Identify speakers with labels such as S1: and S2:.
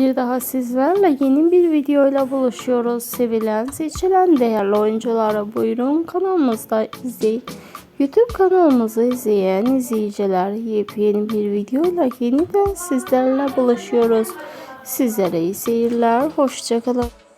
S1: Bir daha sizlerle yeni bir videoyla buluşuyoruz. Sevilen, seçilen değerli oyunculara buyurun kanalımızda izleyin. YouTube kanalımızı izleyen izleyiciler yepyeni bir videoyla yeniden sizlerle buluşuyoruz. Sizlere iyi seyirler, hoşçakalın.